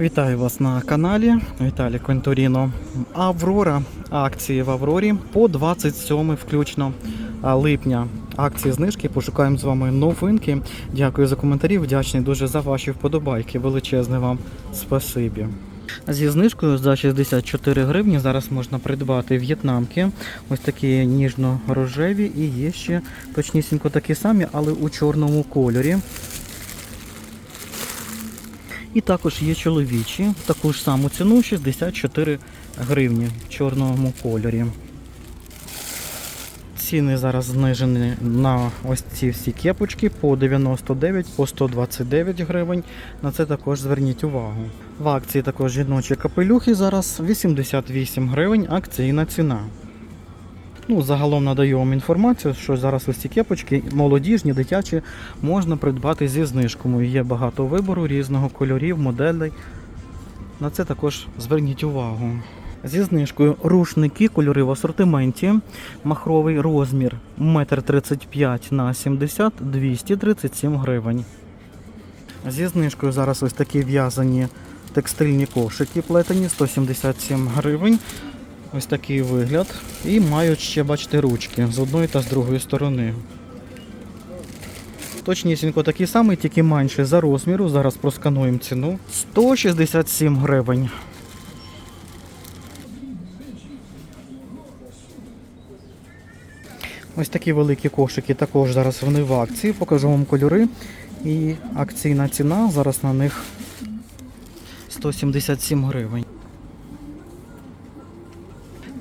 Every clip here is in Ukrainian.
Вітаю вас на каналі Віталій Квенторіно. Аврора. Акції в Аврорі по 27 включно липня. Акції знижки. Пошукаємо з вами новинки. Дякую за коментарі. Вдячний дуже за ваші вподобайки. Величезне вам спасибі. Зі знижкою за 64 гривні зараз можна придбати в'єтнамки. Ось такі ніжно-рожеві і є ще точнісінько такі самі, але у чорному кольорі. І також є чоловічі, таку ж саму ціну 64 гривні в чорному кольорі. Ціни зараз знижені на ось ці всі кепочки по 99, по 129 гривень. На це також зверніть увагу. В акції також жіночі капелюхи зараз 88 гривень, акційна ціна. Ну, загалом надаю вам інформацію, що зараз ось ці кепочки, молодіжні, дитячі, можна придбати зі знижкою. Є багато вибору різного кольорів, моделей. На це також зверніть увагу. Зі знижкою рушники, кольори в асортименті, махровий розмір 1,35 на 70 237 гривень. Зі знижкою зараз ось такі в'язані текстильні кошики плетені 177 гривень. Ось такий вигляд. І мають ще, бачите, ручки з одної та з другої сторони. Точнісінько такий самий, тільки менше за розміру. Зараз проскануємо ціну. 167 гривень. Ось такі великі кошики також зараз вони в акції. Покажу вам кольори. І акційна ціна зараз на них 177 гривень.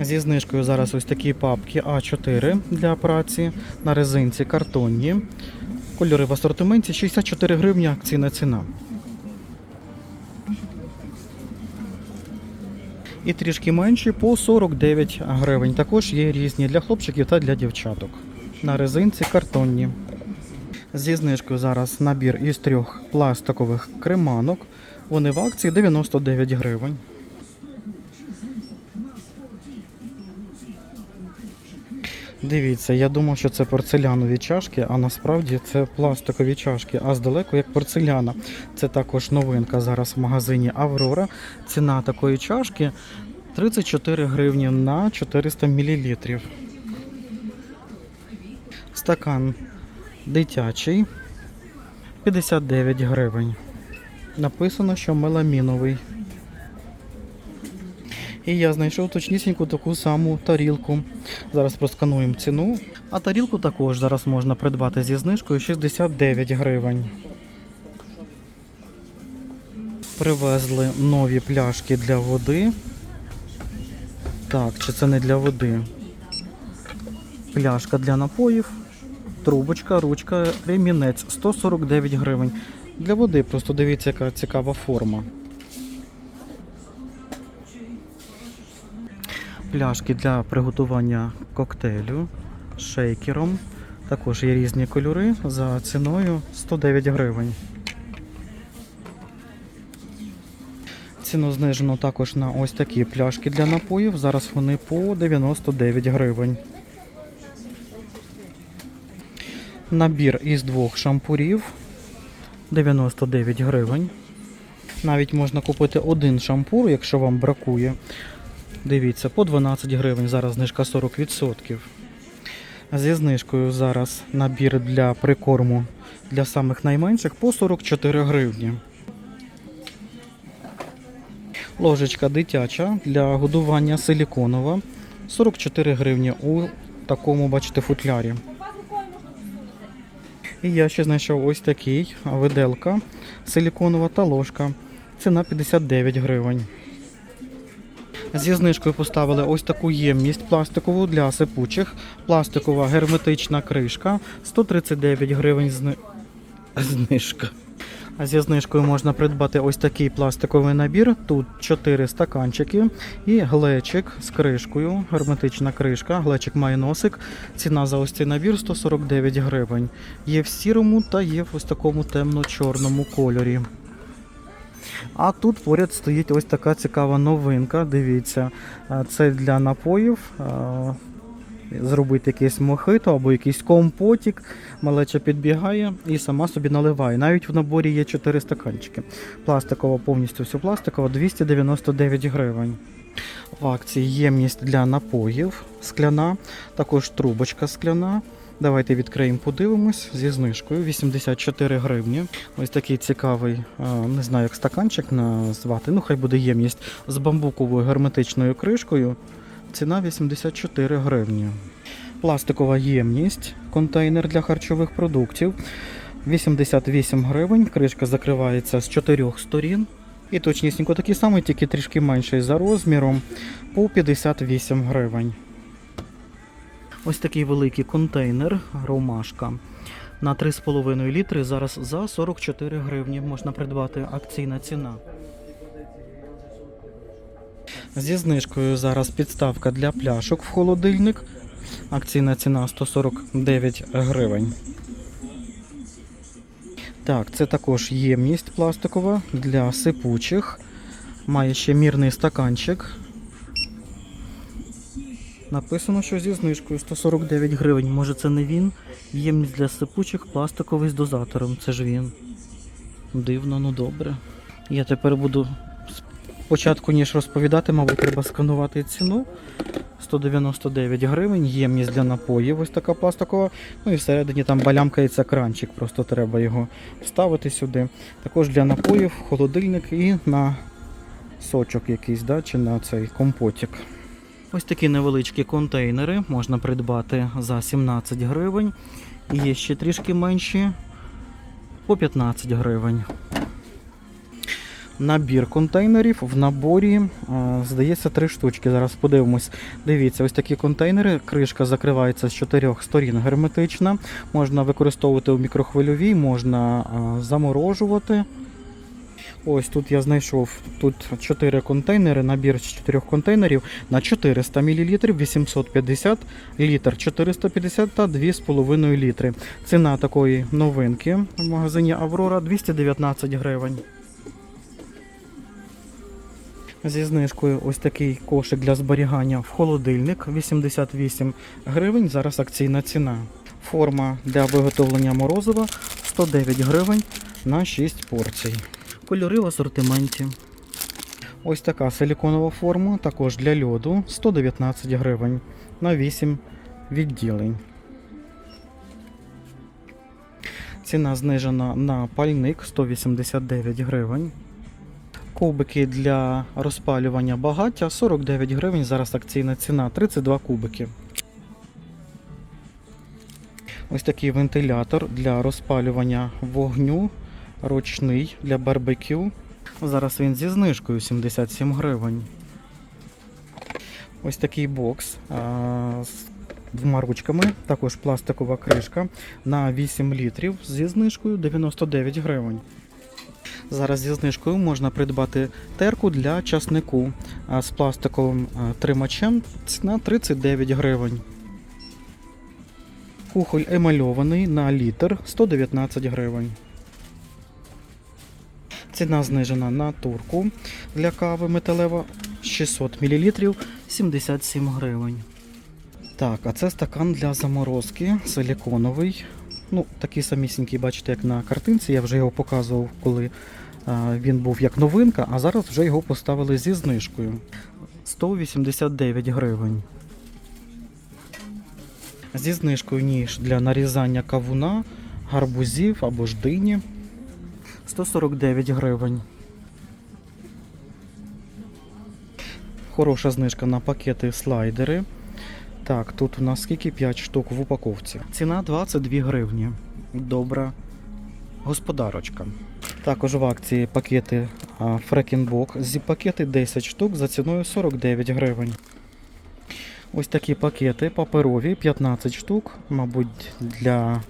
Зі знижкою зараз ось такі папки А4 для праці на резинці картонні. Кольори в асортименті 64 гривні акційна ціна. І трішки менші по 49 гривень. Також є різні для хлопчиків та для дівчаток. На резинці картонні. Зі знижкою зараз набір із трьох пластикових креманок. Вони в акції 99 гривень. Дивіться, я думав, що це порцелянові чашки, а насправді це пластикові чашки, а здалеку як порцеляна. Це також новинка зараз в магазині Аврора. Ціна такої чашки 34 гривні на 400 мл. Стакан дитячий 59 гривень. Написано, що меламіновий. І я знайшов точнісіньку таку саму тарілку. Зараз проскануємо ціну. А тарілку також зараз можна придбати зі знижкою 69 гривень. Привезли нові пляшки для води. Так, чи це не для води? Пляшка для напоїв, трубочка, ручка, ремінець 149 гривень. Для води просто дивіться, яка цікава форма. Пляшки для приготування коктейлю з шейкером. Також є різні кольори за ціною 109 гривень. Ціну знижено також на ось такі пляшки для напоїв. Зараз вони по 99 гривень. Набір із двох шампурів 99 гривень. Навіть можна купити один шампур, якщо вам бракує. Дивіться, по 12 гривень, зараз знижка 40%. Зі знижкою зараз набір для прикорму для самих найменших по 44 гривні. Ложечка дитяча для годування силіконова 44 гривні у такому, бачите, футлярі. І я ще знайшов ось такий виделка силіконова та ложка. Ціна 59 гривень. Зі знижкою поставили ось таку ємність пластикову для сипучих. Пластикова герметична кришка 139 гривень зни... знижка. Зі знижкою можна придбати ось такий пластиковий набір. Тут 4 стаканчики і глечик з кришкою. Герметична кришка. Глечик має носик. Ціна за ось цей набір 149 гривень. Є в сірому та є в ось такому темно-чорному кольорі. А тут поряд стоїть ось така цікава новинка. Дивіться, це для напоїв. зробити якесь мохито або якийсь компотік. Малеча підбігає і сама собі наливає. Навіть в наборі є 4 стаканчики. Пластикова, повністю все пластикова, 299 гривень. В акції ємність для напоїв скляна, також трубочка скляна. Давайте відкриємо, подивимось зі знижкою 84 гривні. Ось такий цікавий, не знаю, як стаканчик назвати. Ну, хай буде ємність з бамбуковою герметичною кришкою. Ціна 84 гривні. Пластикова ємність, контейнер для харчових продуктів. 88 гривень. Кришка закривається з чотирьох сторін. І точнісінько такий самий, тільки трішки менший за розміром, по 58 гривень. Ось такий великий контейнер ромашка на 3,5 літри. Зараз за 44 гривні можна придбати акційна ціна. Зі знижкою зараз підставка для пляшок в холодильник. Акційна ціна 149 гривень. Так, це також ємність пластикова для сипучих. Має ще мірний стаканчик. Написано, що зі знижкою 149 гривень. Може це не він? Ємність для сипучих пластиковий з дозатором. Це ж він. Дивно, ну добре. Я тепер буду спочатку, ніж розповідати, мабуть, треба сканувати ціну. 199 гривень, ємність для напоїв, ось така пластикова. Ну і всередині там балямкається кранчик, просто треба його вставити сюди. Також для напоїв, холодильник і на сочок якийсь, да, чи на цей компотик. Ось такі невеличкі контейнери можна придбати за 17 гривень. І є ще трішки менші по 15 гривень. Набір контейнерів в наборі, здається, три штучки. Зараз подивимось. Дивіться, ось такі контейнери. Кришка закривається з чотирьох сторін герметична. Можна використовувати у мікрохвильовій, можна заморожувати. Ось тут я знайшов тут 4 контейнери, набір з 4 контейнерів на 400 мл, 850 літр, 450 та 2,5 літри. Ціна такої новинки в магазині Аврора 219 гривень. Зі знижкою ось такий кошик для зберігання в холодильник 88 гривень. Зараз акційна ціна. Форма для виготовлення морозива 109 гривень на 6 порцій. Кольори в асортименті. Ось така силіконова форма, також для льоду 119 гривень на 8 відділень. Ціна знижена на пальник 189 гривень. Кубики для розпалювання багаття 49 гривень. Зараз акційна ціна 32 кубики. Ось такий вентилятор для розпалювання вогню ручний для барбекю. Зараз він зі знижкою 77 гривень. Ось такий бокс з двома ручками, також пластикова кришка на 8 літрів зі знижкою 99 гривень. Зараз зі знижкою можна придбати терку для часнику з пластиковим тримачем. Ціна 39 гривень. Кухоль емальований на літр 119 гривень. Ціна знижена на турку для кави металева 600 мл 77 гривень. Так, а це стакан для заморозки силіконовий. Ну, такий самісінький, бачите, як на картинці. Я вже його показував, коли а, він був як новинка, а зараз вже його поставили зі знижкою. 189 гривень. Зі знижкою ніж для нарізання кавуна, гарбузів або ж дині. 149 гривень. Хороша знижка на пакети слайдери. Так, тут у нас скільки 5 штук в упаковці. Ціна 22 гривні. Добра господарочка. Також в акції пакети Фрекінбок. Зі пакети 10 штук за ціною 49 гривень. Ось такі пакети паперові, 15 штук, мабуть, для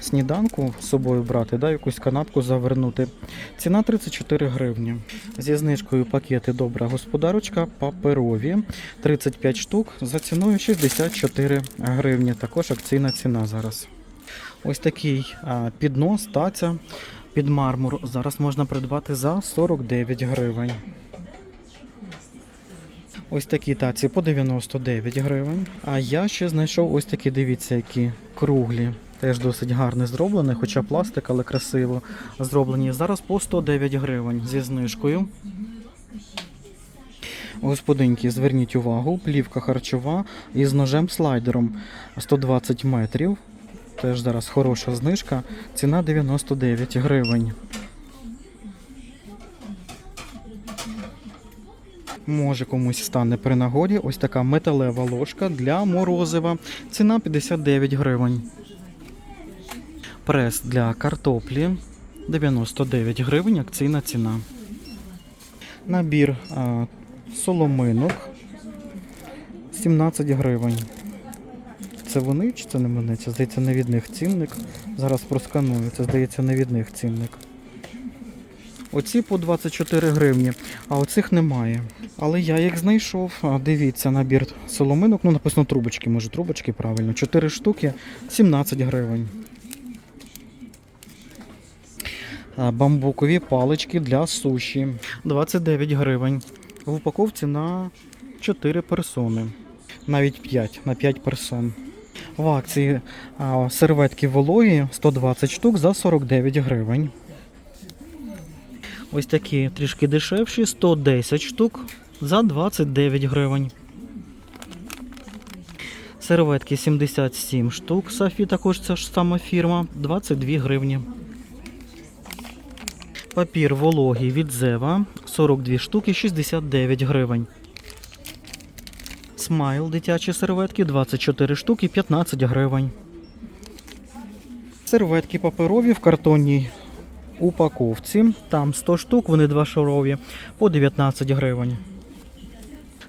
сніданку з собою брати, да, якусь канапку завернути. Ціна 34 гривні. Зі знижкою пакети Добра господарочка паперові 35 штук за ціною 64 гривні. Також акційна ціна зараз. Ось такий піднос, таця під мармур. Зараз можна придбати за 49 гривень. Ось такі таці по 99 гривень. А я ще знайшов ось такі, дивіться, які круглі. Теж досить гарно зроблені, хоча пластик, але красиво зроблені. Зараз по 109 гривень зі знижкою. Господинки, зверніть увагу, плівка харчова із ножем слайдером 120 метрів. Теж зараз хороша знижка. Ціна 99 гривень. Може комусь стане при нагоді ось така металева ложка для морозива. Ціна 59 гривень. Прес для картоплі 99 гривень, акційна ціна. Набір а, соломинок 17 гривень. Це вони чи це не вони? Це здається не від них цінник. Зараз просканую. Це здається не від них цінник. Оці по 24 гривні, а оцих немає. Але я їх знайшов. Дивіться, набір соломинок. Ну, написано трубочки, може трубочки правильно. 4 штуки 17 гривень. Бамбукові палички для суші 29 гривень. В упаковці на 4 персони. Навіть 5 на 5 персон. В акції а, серветки вологі 120 штук за 49 гривень. Ось такі трішки дешевші 110 штук за 29 гривень. Серветки 77 штук. Сафі також ця ж сама фірма 22 гривні. Папір вологий від Зева 42 штуки 69 гривень. Смайл дитячі серветки 24 штуки 15 гривень. Серветки паперові в картонній упаковці. Там 100 штук, вони два шарові по 19 гривень.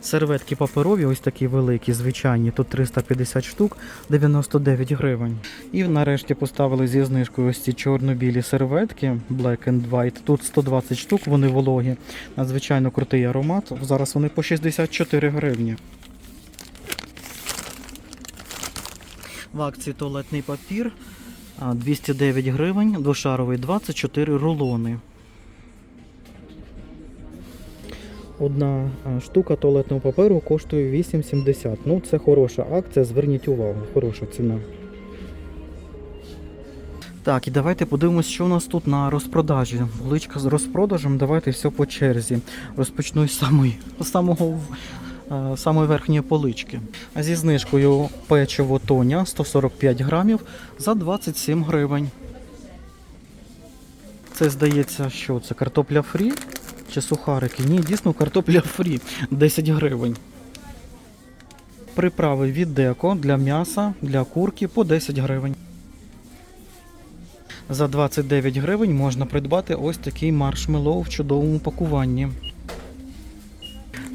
Серветки паперові, ось такі великі, звичайні, тут 350 штук, 99 гривень. І нарешті поставили зі знижкою ось ці чорно-білі серветки Black and White. Тут 120 штук, вони вологі. Надзвичайно крутий аромат. Зараз вони по 64 гривні. В акції туалетний папір 209 гривень, двошаровий 24 рулони. Одна штука туалетного паперу коштує 8,70. Ну, це хороша акція, зверніть увагу, хороша ціна. Так, і давайте подивимось, що у нас тут на розпродажі. Величка з розпродажем, давайте все по черзі. Розпочну з самої, самого самої верхньої полички. Зі знижкою печиво Тоня 145 грамів за 27 гривень. Це здається, що це картопля фрі чи сухарики? Ні, дійсно картопля фрі 10 гривень. Приправи від деко для м'яса, для курки по 10 гривень. За 29 гривень можна придбати ось такий маршмеллоу в чудовому пакуванні.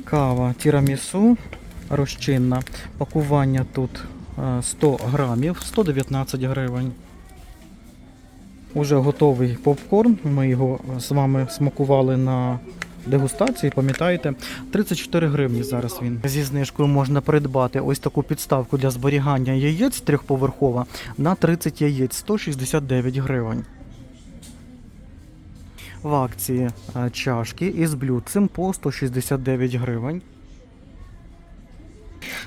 Кава тірамісу розчинна. Пакування тут е, 100 грамів, 119 гривень. Уже готовий попкорн. Ми його з вами смакували на дегустації, пам'ятаєте? 34 гривні зараз він. Зі знижкою можна придбати ось таку підставку для зберігання яєць трьохповерхова на 30 яєць 169 гривень. В акції е, чашки із блюдцем по 169 гривень.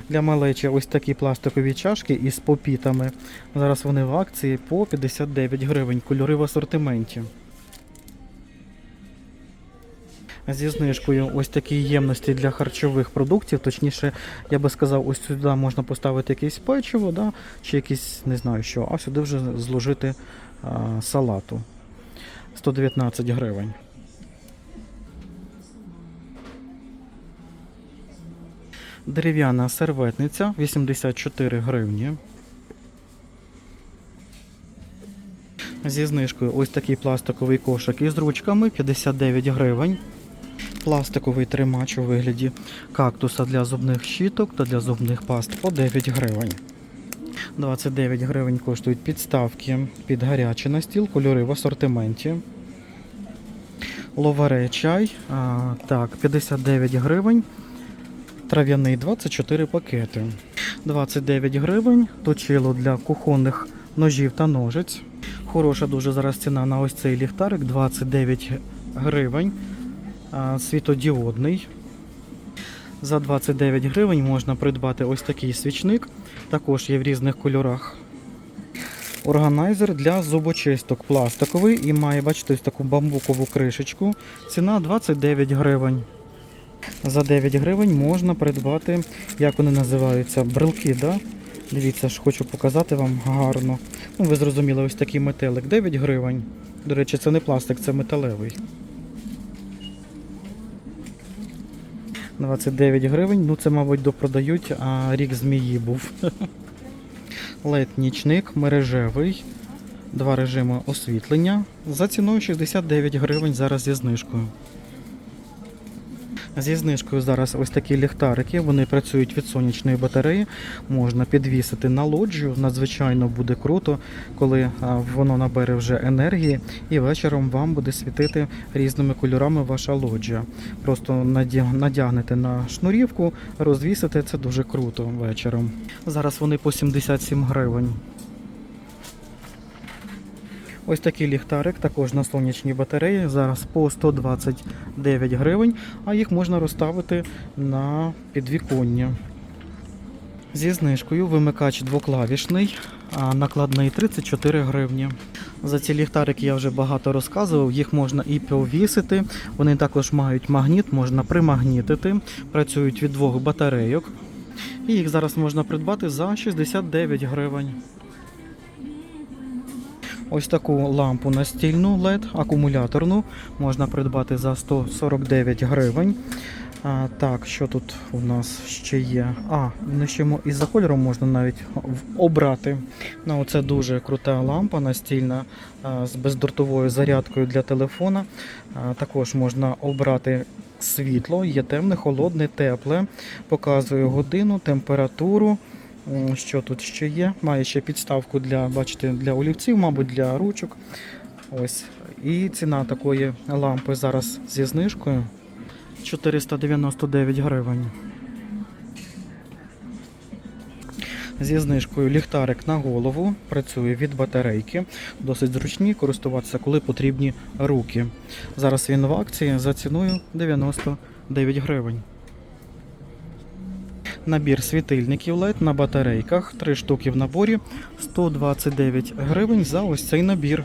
Для малечі ось такі пластикові чашки із попітами. Зараз вони в акції по 59 гривень. Кольори в асортименті. Зі знижкою ось такі ємності для харчових продуктів. Точніше, я би сказав, ось сюди можна поставити якесь печиво, да? чи якісь, не знаю що, а сюди вже зложити а, салату. 119 гривень. Дерев'яна серветниця 84 гривні. Зі знижкою ось такий пластиковий кошик із ручками 59 гривень. Пластиковий тримач у вигляді кактуса для зубних щіток та для зубних паст по 9 гривень. 29 гривень коштують підставки під гарячий на стіл, кольори в асортименті. Ловаре чай. А, так, 59 гривень. Трав'яний 24 пакети. 29 гривень. Точило для кухонних ножів та ножиць. Хороша дуже зараз ціна на ось цей ліхтарик 29 гривень. Світодіодний. За 29 гривень можна придбати ось такий свічник, також є в різних кольорах. Органайзер для зубочисток пластиковий і має, бачите, ось таку бамбукову кришечку. Ціна 29 гривень. За 9 гривень можна придбати, як вони називаються, брелки, да? Дивіться, ж хочу показати вам гарно. Ну, ви зрозуміли, ось такий метелик. 9 гривень. До речі, це не пластик, це металевий. 29 гривень. Ну це, мабуть, допродають, а рік змії був. led нічник мережевий. Два режими освітлення. За ціною 69 гривень зараз зі знижкою. Зі знижкою зараз ось такі ліхтарики. Вони працюють від сонячної батареї. Можна підвісити на лоджію. Надзвичайно буде круто, коли воно набере вже енергії, і вечором вам буде світити різними кольорами ваша лоджія. Просто надягнете на шнурівку, розвісите це дуже круто вечором. Зараз вони по 77 гривень. Ось такий ліхтарик, також на сонячній батареї. Зараз по 129 гривень, а їх можна розставити на підвіконня. Зі знижкою вимикач двоклавішний, а накладний 34 гривні. За ці ліхтарики я вже багато розказував, їх можна і повісити. Вони також мають магніт, можна примагнітити, працюють від двох батарейок. І їх зараз можна придбати за 69 гривень. Ось таку лампу настільну LED, акумуляторну, можна придбати за 149 гривень. А, так, що тут у нас ще є? А, ще і за кольором можна навіть обрати. Ну, це дуже крута лампа настільна з бездротовою зарядкою для телефона. А, також можна обрати світло, є темне, холодне, тепле. Показує годину, температуру. М, Що тут ще є? Має ще підставку для, бачите, для олівців, мабуть, для ручок. Ось. І ціна такої лампи зараз зі знижкою 499 гривень. Зі знижкою ліхтарик на голову працює від батарейки. Досить зручні користуватися, коли потрібні руки. Зараз він в акції за ціною 99 гривень. Набір світильників LED на батарейках, 3 штуки в наборі, 129 гривень за ось цей набір.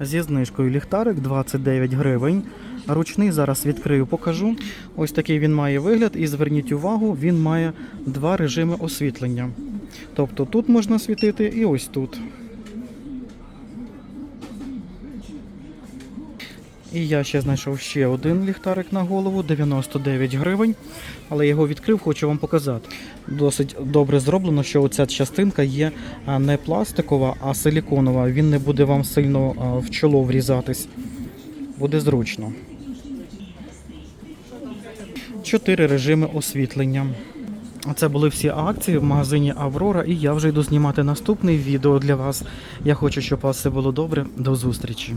Зі знижкою ліхтарик 29 гривень. Ручний зараз відкрию, покажу. Ось такий він має вигляд, і зверніть увагу, він має два режими освітлення. Тобто тут можна світити і ось тут. І я ще знайшов ще один ліхтарик на голову, 99 гривень. Але його відкрив, хочу вам показати. Досить добре зроблено, що оця частинка є не пластикова, а силіконова. Він не буде вам сильно в чоло врізатись. Буде зручно. Чотири режими освітлення. Це були всі акції в магазині Аврора, і я вже йду знімати наступний відео для вас. Я хочу, щоб у вас все було добре. До зустрічі.